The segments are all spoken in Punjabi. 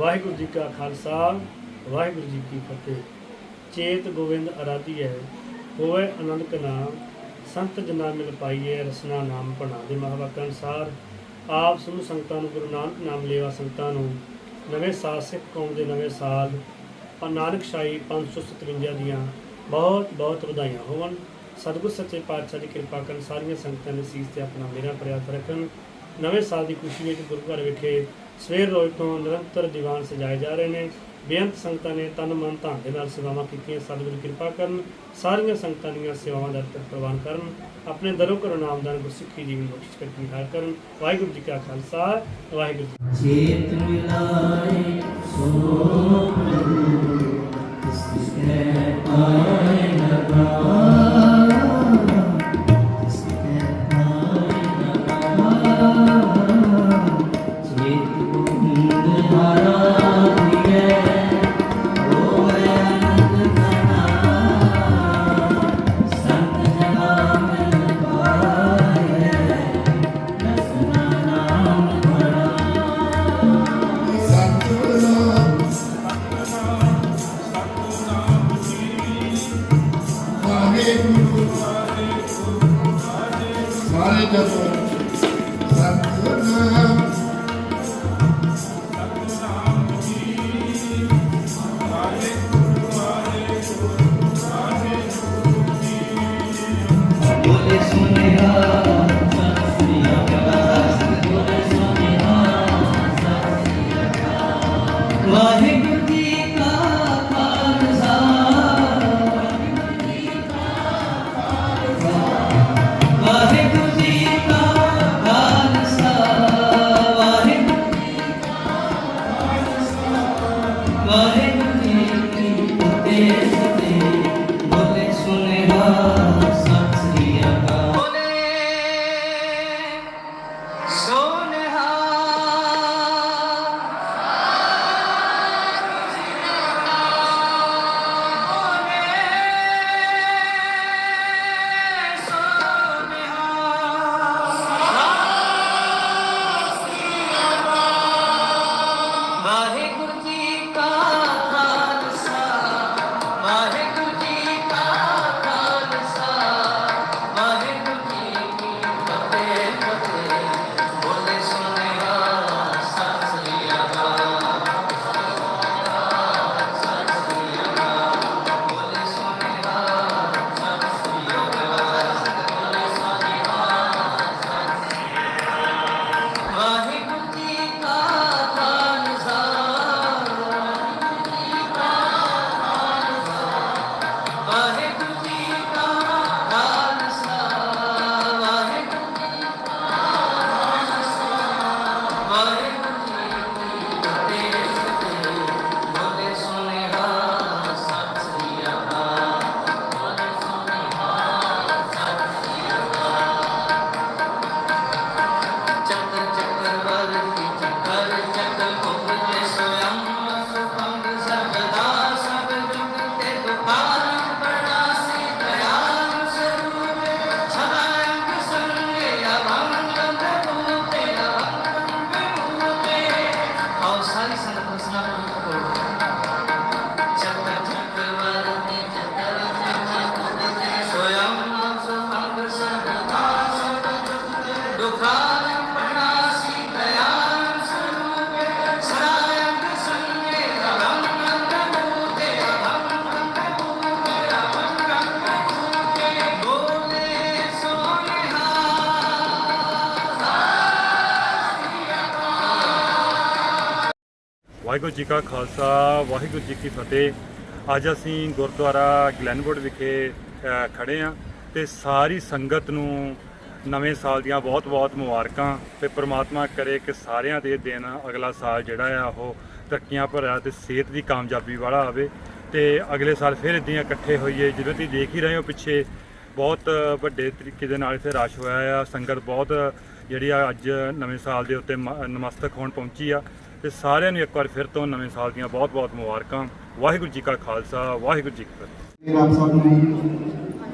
ਵਾਹਿਗੁਰੂ ਜੀ ਕਾ ਖਾਲਸਾ, ਵਾਹਿਗੁਰੂ ਜੀ ਕੀ ਫਤਿਹ। ਚੇਤ ਗੋਬਿੰਦ ਹੈ, ਹੋਵੇ ਆਨੰਦ ਕਾ ਨਾਮ, ਸੰਤ ਜਨਾ ਮਿਲ ਪਾਈਏ, ਰਸਨਾ ਨਾਮ ਪਣਾ ਦੇ ਮਹਾਵਾਕ ਅਨੁਸਾਰ। ਆਪ ਸਮੂਹ ਸੰਗਤਾਂ ਨੂੰ, ਗੁਰੂ ਨਾਨਕ ਨਾਮ ਲੇਵਾ ਸੰਗਤਾਂ ਨੂੰ, ਨਵੇਂ ਸਾਲ ਸਿੱਖ ਕੌਮ ਦੇ ਨਵੇਂ ਸਾਲ ਨਾਨਕ ਸ਼ਾਹੀ 557 ਦੀਆਂ ਬਹੁਤ ਬਹੁਤ ਵਧਾਈਆਂ ਹੋਵਣ। ਸਤਿਗੁਰ ਸੱਚੇ ਪਾਤਸ਼ਾਹ ਦੀ ਕਿਰਪਾ ਕਰਨ ਸਾਰੀਆਂ ਸੰਗਤਾਂ ਦੇ ਸੀਸ ਤੇ ਆਪਣਾ ਮੇਰਾ ਪ੍ਰਯਾਸ ਰੱਖਣ। ਨਵੇਂ ਸਾਲ ਦੀ ਖੁਸ਼ੀ ਵਿੱਚ ਗੁਰੂ ਘਰ ਵਿਖੇ ਸਵੇਰ ਰੋਜ਼ ਤੋਂ ਨਿਰੰਤਰ ਦੀਵਾਨ ਸਜਾਏ ਜਾ ਰਹੇ ਨੇ। ਬੇਅੰਤ ਸੰਗਤਾਂ ਨੇ ਤਨ ਮਨ ਧਨ ਦੇ ਨਾਲ ਸੇਵਾਵਾਂ ਕੀਤੀਆਂ। ਸਤਿਗੁਰੂ ਕਿਰਪਾ ਕਰਨ, ਸਾਰੀਆਂ ਸੰਗਤਾਂ ਦੀਆਂ ਸੇਵਾਵਾਂ ਦਾ ਪ੍ਰਵਾਨ ਕਰਨ, ਆਪਣੇ ਦਰੋਂ ਕਰੋ ਨਾਮਦਾਨ ਗੁਰਸਿੱਖੀ ਜੀਵਨ ਬਖਸ਼ਿਸ਼ ਕਰਕੇ ਨਿਹਾਲ ਕਰਨ। ਵਾਹਿਗੁਰੂ ਜੀ ਕਾ ਖਾਲਸਾ, ਵਾਹਿਗੁਰੂ ਜੀ ਚੇਤ ਮਿਲਾਏ ਸੋ ਪ੍ਰਭੂ ਤਿਸ ਕੈ ਪਾਏ ਸਾਰੇ ਜਪੋ ਵਾਹਿਗੁਰੂ ਜੀ ਵਾਹਿਗੁਰੂ ਜੀ ਕਾ ਖਾਲਸਾ ਵਾਹਿਗੁਰੂ ਜੀ ਕੀ ਫਤਿਹ। ਅੱਜ ਅਸੀਂ ਗੁਰਦੁਆਰਾ ਗਲੈਨਵੁੱਡ ਵਿਖੇ ਅ, ਖੜੇ ਆ ਤੇ ਸਾਰੀ ਸੰਗਤ ਨੂੰ ਨਵੇਂ ਸਾਲ ਦੀਆਂ ਬਹੁਤ-ਬਹੁਤ ਮੁਬਾਰਕਾਂ ਤੇ ਪ੍ਰਮਾਤਮਾ ਕਰੇ ਕਿ ਸਾਰਿਆਂ ਦੇ ਦਿਨ ਅਗਲਾ ਸਾਲ ਜਿਹੜਾ ਆ ਉਹ ਤਰੱਕੀਆਂ ਭਰਿਆ ਤੇ ਸਿਹਤ ਦੀ ਕਾਮਯਾਬੀ ਵਾਲਾ ਆਵੇ ਤੇ ਅਗਲੇ ਸਾਲ ਫਿਰ ਇਦਾਂ ਇਕੱਠੇ ਹੋਈਏ। ਜਿਵੇਂ ਤੁਸੀਂ ਦੇਖ ਹੀ ਰਹੇ ਹੋ ਪਿੱਛੇ ਬਹੁਤ ਵੱਡੇ ਤਰੀਕੇ ਦੇ ਨਾਲ ਇੱਥੇ ਰਸ਼ ਹੋਇਆ ਆ ਸੰਗਤ ਬਹੁਤ ਜਿਹੜੀ ਆ ਅੱਜ ਨਵੇਂ ਸਾਲ ਦੇ ਉੱਤੇ ਮ- ਨਮਸਤਕ ਹੋਣ ਪਹੁੰਚੀ ਆ। ਤੇ ਸਾਰਿਆਂ ਨੂੰ ਇੱਕ ਵਾਰ ਫਿਰ ਤੋਂ ਨਵੇਂ ਸਾਲ ਦੀਆਂ ਬਹੁਤ-ਬਹੁਤ ਮੁਬਾਰਕਾਂ। ਵਾਹਿਗੁਰੂ ਜੀ ਕਾ ਖਾਲਸਾ ਵਾਹਿਗੁਰੂ ਜੀ ਕੀ ਫਤਿਹ। ਆਪ ਸਭ ਨੂੰ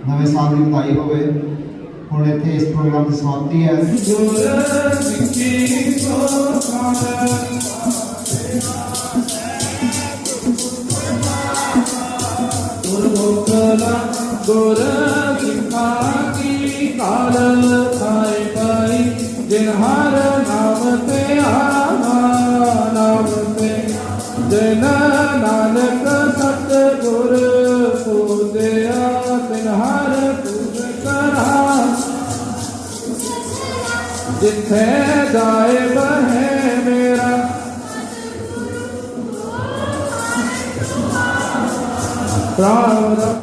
ਨਵੇਂ ਸਾਲ ਦੀ ਵਧਾਈ ਹੋਵੇ। ਹੁਣ ਇੱਥੇ ਇਸ ਪ੍ਰੋਗਰਾਮ ਦੀ ਸਮਾਪਤੀ ਹੈ। ਗੁਰ ਕਿਰਪਾ ਕੀ ਕਾਲ ਖਾਏ ਪਾਈ ਦਿਨ ਜਿਨ ਨਾਨਕ ਸਤ ਗੁਰ ਪੂਜਿਆ ਤਿਨ ਹਰ ਪੂਜ ਕਰਾ। ਜਿੱਥੇ ਜਾਏ ਬਹਿ ਮੇਰਾ। ਰਾਮ